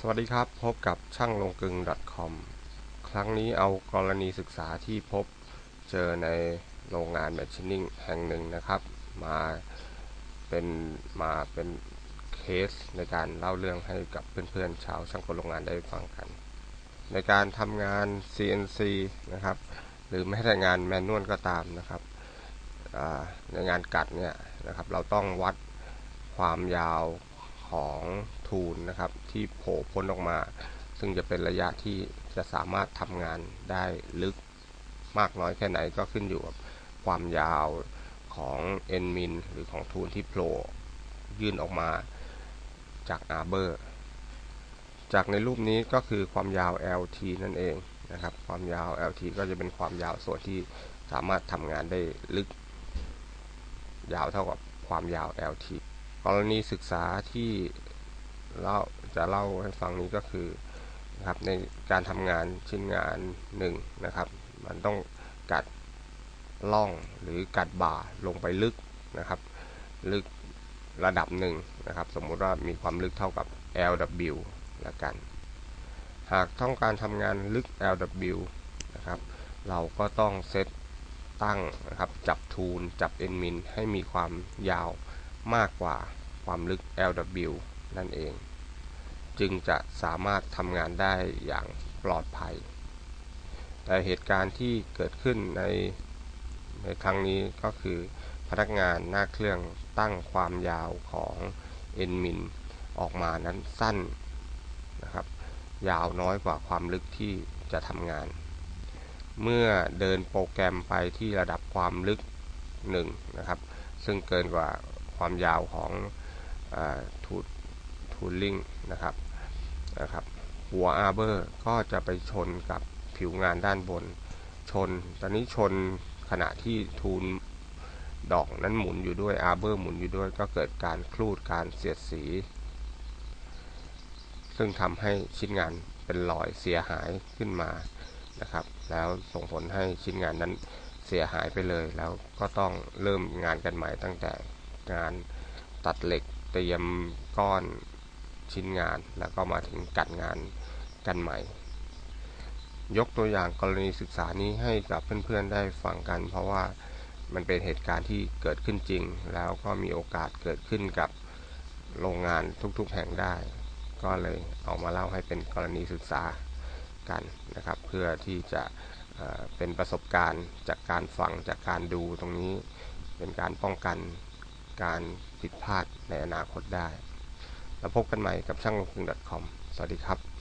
สวัสดีครับพบกับช่างลงกึง .com ครั้งนี้เอากรณีศึกษาที่พบเจอในโรงงานแมชชีนิ่งแห่งหนึ่งนะครับ มาเป็นมาเป็นเคสในการเล่าเรื่องให้กับเพื่อนๆชาวช่างกลโรงงานได้ฟังกัน ในการทำงาน CNC นะครับ หรือแม้แต่งานแมนนวลก็ตามนะครับในงานกัดเนี่ยนะครับ เราต้องวัดความยาว ของทูลนะครับที่โผล่พ้นออกมา ซึ่งจะเป็นระยะที่จะสามารถทำงานได้ลึกมากน้อยแค่ไหนก็ขึ้นอยู่กับความยาวของเอ็นมินหรือของทูลที่โผล่ยื่นออกมาจากอาเบอร์ จากในรูปนี้ก็คือความยาว LT นั่นเองนะครับ ความยาว LT ก็จะเป็นความยาวส่วนที่สามารถทำงานได้ลึก ยาวเท่ากับความยาว LT กรณีศึกษาที่เล่าจะเล่าให้ฟังนี้ก็คือนะครับในการทำงานชิ้นงานหนึ่งนะครับ มันต้องกัดล่องหรือกัดบ่าลงไปลึกนะครับ ลึกระดับหนึ่งนะครับ สมมุติว่ามีความลึกเท่ากับ LW ละกัน หากต้องการทำงานลึก LW นะครับ เราก็ต้องเซตตั้งนะครับ จับทูลจับเอ็นมินให้มีความยาว มากกว่าความลึก LW นั่นเอง จึงจะสามารถทำงานได้อย่างปลอดภัย แต่เหตุการณ์ที่เกิดขึ้นในในครั้งนี้ก็คือพนักงานหน้าเครื่องตั้งความยาวของ n min ออกมานั้นสั้นนะครับ ยาวน้อยกว่าความลึกที่จะทำงาน เมื่อเดินโปรแกรมไปที่ระดับความลึก1นะครับ ซึ่งเกินกว่า ความยาวของทูทูลิงนะครับนะครับหัวอาร์เบอร์ก็จะไปชนกับผิวงานด้านบน ชน ตอนนี้ชนขณะที่ทูลดอกนั้นหมุนอยู่ด้วยอาร์เบอร์หมุนอยู่ด้วย ก็เกิดการคลูดการเสียดสี ซึ่งทำให้ชิ้นงานเป็นรอยเสียหายขึ้นมานะครับ แล้วส่งผลให้ชิ้นงานนั้นเสียหายไปเลย แล้วก็ต้องเริ่มงานกันใหม่ตั้งแต่ งานตัดเหล็กเตรียมก้อนชิ้นงาน แล้วก็มาถึงกัดงานกันใหม่ ยกตัวอย่างกรณีศึกษานี้ให้กับเพื่อนๆได้ฟังกัน เพราะว่ามันเป็นเหตุการณ์ที่เกิดขึ้นจริง แล้วก็มีโอกาสเกิดขึ้นกับโรงงานทุกๆแห่งได้ ก็เลยเอามาเล่าให้เป็นกรณีศึกษากันนะครับ เพื่อที่จะเป็นประสบการณ์จากการฟังจากการดูตรงนี้เป็นการป้องกัน การผิดพลาดในอนาคตได้ แล้วพบกันใหม่กับช่างลงทุน .com สวัสดีครับ